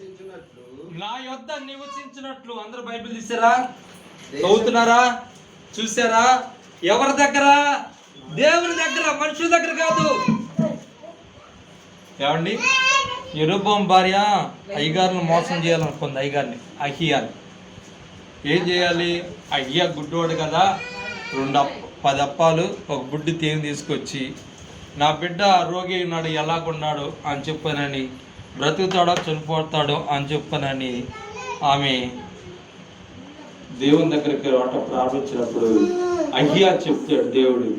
నివసించినట్లు నా యొద్ద నివసించినట్లు అందరూ బైబిల్ తీసారా చదువుతున్నారా చూసారా ఎవరి దగ్గర? దేవుని దగ్గర మనుషుల దగ్గర కాదు. ఏమండి? ఎరుబం భార్య అయ్యగారిని మోసం చేయాలనుకుంది అయ్యగారిని అహియాని. ఏం చేయాలి? అయ్య గుడ్డోడు కదా. రెండు అప్ప పది అప్పాలు ఒక బుడ్డి తేనె తీసుకొచ్చి నా బిడ్డ రోగి ఉన్నాడు ఎలాగున్నాడు అని చెప్పానని బ్రతుకుతాడో చనిపోతాడో అని చెప్పానని ఆమె దేవుని దగ్గరికి రావట ప్రారంభించినప్పుడు అయ్యా చెప్తాడు దేవుడు.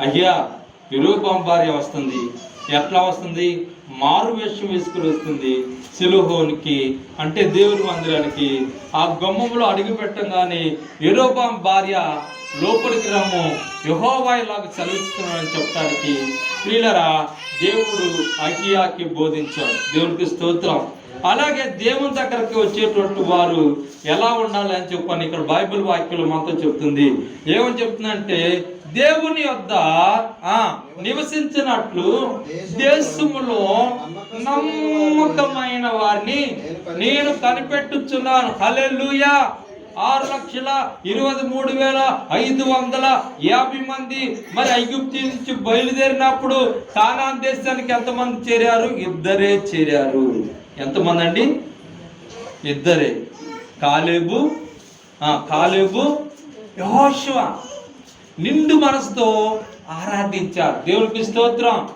అయ్యా విరూపం భార్య వస్తుంది. ఎట్లా వస్తుంది? మారు వేషం వేసుకుని వస్తుంది సిలుహోనికి అంటే దేవుని మందిరానికి. ఆ గమ్మములో అడుగు పెట్టంగానే విరూపం భార్య లోపలికి రమ్ము. యహోవాయిలాగా చదివిస్తున్నాడని చెప్పడానికి ప్రియులరా దేవుడు అకియాకి బోధించాడు. దేవుడికి స్తోత్రం. అలాగే దేవుని దగ్గరికి వచ్చేటువంటి వారు ఎలా ఉండాలి అని చెప్పని ఇక్కడ బైబిల్ వాక్యం మాతో చెప్తుంది. ఏమని చెప్తుందంటే దేవుని యొద్ద నివసించినట్లు దేశములో నమ్మకమైన వారిని నేను కనిపెట్టుచున్నాను. హల్లెలూయా! ఆరు లక్షల ఇరవై మూడు వేల ఐదు వందల యాభై మంది మరి ఐగుప్తి నుంచి బయలుదేరినప్పుడు కానాన్ దేశానికి ఎంతమంది చేరారు? ఇద్దరే చేరారు. ఎంతమంది అండి ఇద్దరే. కాలేబు కాలేబు యెహోషువ నిండు మనసుతో ఆరాధించారు. దేవుడికి స్తోత్రం.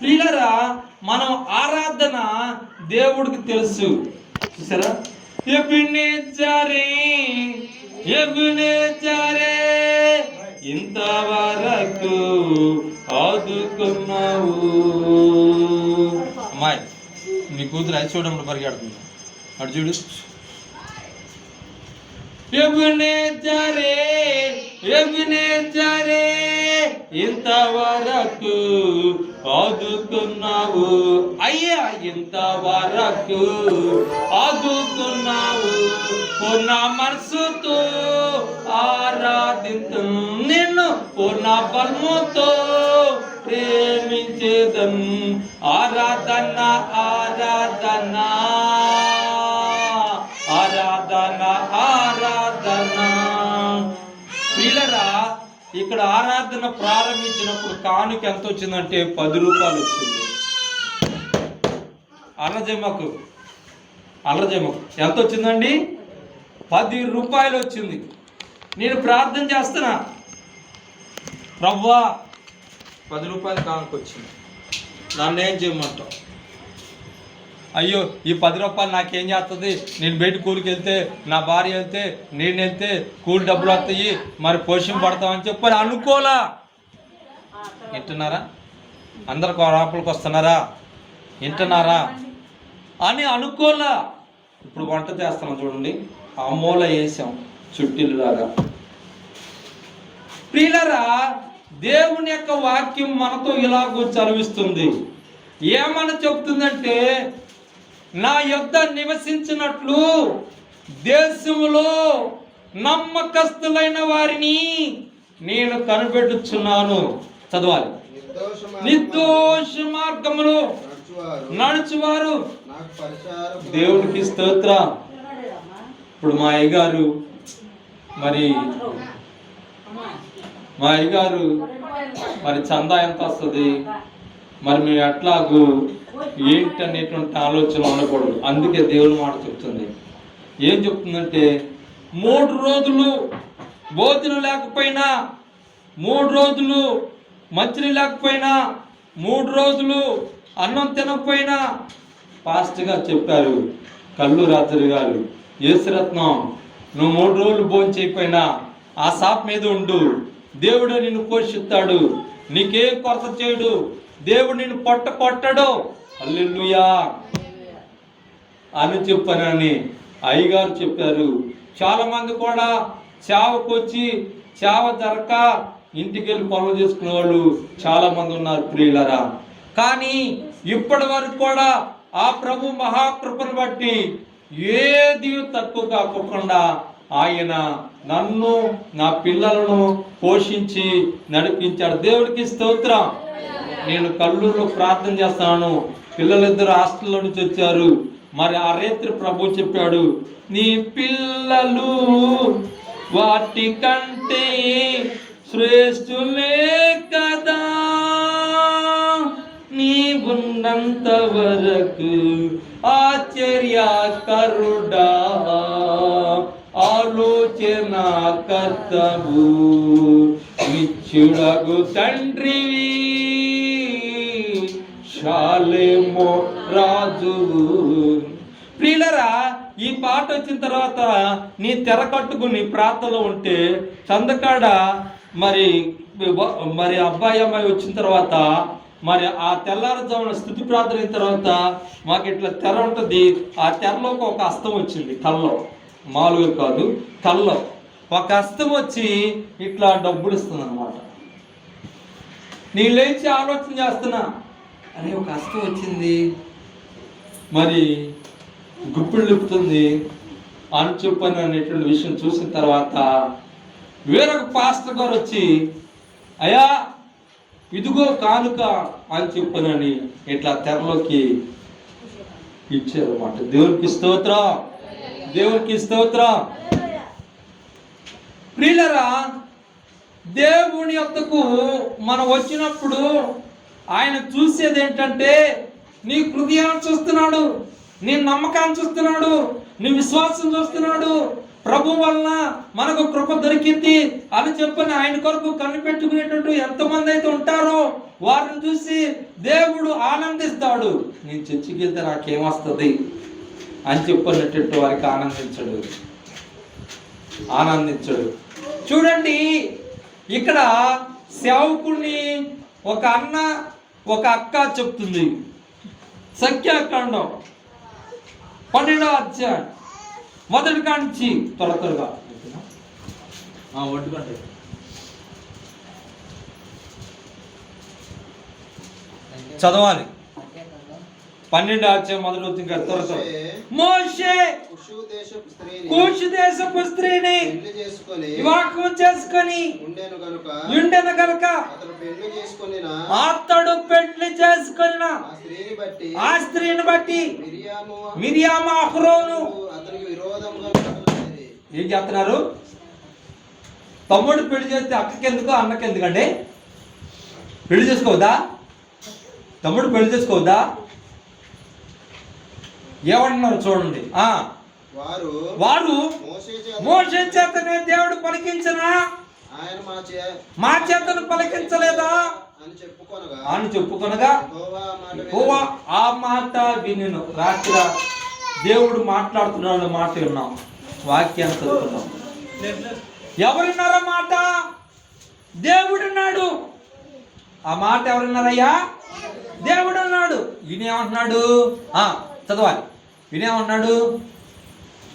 ప్రియులరా మనం ఆరాధన దేవుడికి తెలుసు. చూసారా? ఎబినేజరే చారే ఇంతవరకు ఆదుకున్నావు. అమ్మాయి నీ కూతురు అది చూడమని పరిగెడుతుంది. అటు చూడు. ఎబినేజరే చారే ఇంతవరకు ఆదుకున్నావు అయ్యా ఇంతవరకు ఆదుకున్నావు పూర్ణ మనసుతో ఆరాధించు నిన్ను పూర్ణ బలముతో ప్రేమించేదం. ఆరాధన ఆరాధనా. ఇక్కడ ఆరాధన ప్రారంభించినప్పుడు కానుక ఎంత వచ్చిందంటే పది రూపాయలు వచ్చింది. అల్లజమ్మకు అల్లజమ్మకు ఎంత వచ్చిందండి? పది రూపాయలు వచ్చింది. నేను ప్రార్థన చేస్తున్నా. ప్రవ్వా పది రూపాయలు కానుక వచ్చింది. దాన్ని ఏం చేయమంటావు? అయ్యో ఈ పది రూపాయలు నాకేం చేస్తుంది నేను బయట కూలికి వెళ్తే నా భార్య వెళ్తే నేను వెళ్తే కూలి డబ్బులు వస్తాయి. మరి పోషణ పడతామని చెప్పని అనుకోలా. వింటున్నారా? అందరు లోపలికి వస్తున్నారా? వింటున్నారా? అని అనుకోలా. ఇప్పుడు వంట చేస్తున్నాం చూడండి. ఆ మూల వేసాం చుట్టిల్లాగా ప్రియులరా దేవుని యొక్క వాక్యం మనతో ఇలాగో చదివిస్తుంది. ఏమని చెప్తుందంటే నా యొద్ద నివసించినట్లు దేశములో నమ్మకస్తులైన వారిని నేను కనిపెట్టుచున్నాను. చదవాలి. నిర్దోష మార్గములో నడుచువారు. దేవుడికి స్తోత్ర. ఇప్పుడు మా అయ్యగారు మరి మా అయ్యగారు మరి చందా ఎంత వస్తుంది? మరి మేము ఎట్లాగూ ఏంటి అనేటువంటి ఆలోచన ఉండకూడదు. అందుకే దేవుని మాట చెప్తుంది. ఏం చెప్తుందంటే మూడు రోజులు భోజనం లేకపోయినా మూడు రోజులు మంచిని లేకపోయినా మూడు రోజులు అన్నం తినకపోయినా ఫాస్ట్గా చెప్పారు కళ్ళు రాత్రి గారు యేసురత్నం నువ్వు మూడు రోజులు భోజనం చేయకపోయినా ఆ సాప్ మీద ఉండు. దేవుడు నిన్ను పోషిస్తాడు. నీకేం కొరత చేయడు. దేవుడు నిన్ను పొట్ట కొట్టడు. అల్లెలుయా అని చెప్పానని అయ్యగారు చెప్పారు. చాలా మంది కూడా చావకు వచ్చి చావ దొరక ఇంటికి వెళ్ళి పనులు చేసుకునే వాళ్ళు చాలా మంది ఉన్నారు ప్రియులరా. కానీ ఇప్పటి వరకు కూడా ఆ ప్రభు మహాకృపను బట్టి ఏది తక్కువ కాకుండా ఆయన నన్ను నా పిల్లలను పోషించి నడిపించాడు. దేవుడికి స్తోత్రం. నేను కల్లూరులో ప్రార్థన చేస్తాను. పిల్లలిద్దరు హాస్టల్లో నుంచి వచ్చారు. మరి ఆ రేత్రి ప్రభు చెప్పాడు నీ పిల్లలు వాటి కంటే శ్రేష్ఠులే కదా. నీ ఉన్నంత వరకు ఆశ్చర్యకరుడా. ఆలోచన కర్తవు. నిత్యుడగు తండ్రివి శాలేమో రాజువు ప్రియులరా ఈ పాట వచ్చిన తర్వాత నీ తెర కట్టుకుని ప్రార్థనలో ఉంటే చందకాడ మరి మరి అబ్బాయి అమ్మాయి వచ్చిన తర్వాత మరి ఆ తెల్లారుజామున స్థుతి ప్రార్థన అయిన తర్వాత మాకు ఇట్లా తెర ఉంటుంది. ఆ తెరలోకి ఒక అస్తం వచ్చింది కల్లో మామూలుగా కాదు కల్లో ఒక అస్తం వచ్చి ఇట్లా డబ్బులు ఇస్తుంది అనమాట నీ లేచి ఆలోచన చేస్తున్నా. అనే ఒక హస్తం వచ్చింది. మరి గుప్పిళ్ళు లిపుతుంది అని చెప్పని అనేటువంటి విషయం చూసిన తర్వాత వేరొక పాస్టర్ గారు వచ్చి అయ్యా ఇదిగో కానుక అని చెప్పనని ఇట్లా తెరలోకి ఇచ్చారన్నమాట. దేవునికి స్తోత్రం. దేవునికి స్తోత్రం. ప్రియులరా దేవుని యొక్కకు మనం వచ్చినప్పుడు ఆయన చూసేది ఏంటంటే నీ హృదయాన్ని చూస్తున్నాడు నీ నమ్మకాన్ని చూస్తున్నాడు నీ విశ్వాసం చూస్తున్నాడు. ప్రభు వలన మనకు కృప దొరికింది అని చెప్పని ఆయన కొరకు కనిపెట్టుకునేటట్టు ఎంతమంది అయితే ఉంటారో వారిని చూసి దేవుడు ఆనందిస్తాడు. నేను చర్చికి వెళ్తే నాకేమొస్తుంది అని చెప్పినట్టు వారికి ఆనందించడు. ఆనందించడు. చూడండి ఇక్కడ సేవకుడిని ఒక అన్న ఒక అక్క చెప్తుంది. సంఖ్యాకాండం. పన్నెండవ అధ్యాయం. మొదటి కాంచి. త్వర త్వరగా. ఒడ్డుకంటే చదవాలి. పన్నెండు అధ్యాయం మొదటి త్వర త్వర మోషే కుషు దేశపు స్త్రీని చేసుకొని వివాహం చేసుకొని ఉండేను గనుక పెళ్ళి చేసుకొని అతడు పెళ్ళి చేసుకున్న ఆ స్త్రీని బట్టి మిరియాము అహరోను. ఏం చేస్తున్నారు? తమ్ముడు పెళ్ళి చేస్తే అక్కకి ఎందుకు అన్నకి ఎందుకండి పెళ్ళి చేసుకోవద్దా? తమ్ముడు పెళ్ళి చేసుకోవద్దా? ఏమంటున్నారు చూడండి. ఆ. వారు వారు మోసే చేతనే దేవుడు పలికించిన ఆయన మా చేతను పలికించలేదా? అని చెప్పుకొనగా అని యెహోవా ఆ మాట వినిను. రాత్రి దేవుడు మాట్లాడుతున్నాడు మాట విన్నాం. వాక్యాన్ని చదువుకున్నాం ఎవరున్నారా మాట? దేవుడున్నాడు ఆ మాట ఎవరున్నారయ్యా దేవుడు అన్నాడు ఈయనేమంటున్నాడు ఆ చదవాలి. ఈయనేమంటున్నాడు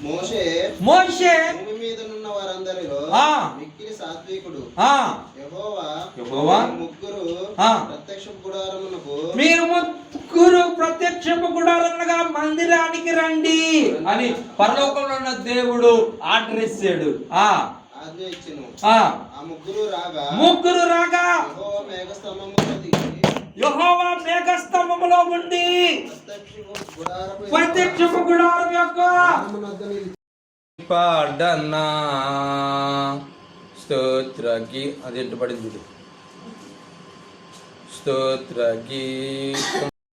మోషే మోషే! భూమి మీద ఉన్న వారందరిలో ఆ. మిక్కిలి సాత్వికుడు ఆ. యెహోవా యెహోవా? ముగ్గురు. ప్రత్యక్ష గుడారమునకు మీరు ముగ్గురు ప్రత్యక్షపు గుడారనగా మందిరానికి రండి అని పరలోకంలో ఉన్న దేవుడు ఆర్డర్ ఇచ్చాడు. ఆ. ఆజ్ఞ ఇచ్చెను. ఆ. ముగ్గురు రాగా ముగ్గురు రాగా యెహోవా మేఘస్తంభములో దిగి యెహోవా మేఘస్తంభములో ఉండి ప్రత్యక్షపు గుడారం యొక్క పాడనా. స్తోత్రకి అది ఎట్టు పడింది స్తోత్ర గీతం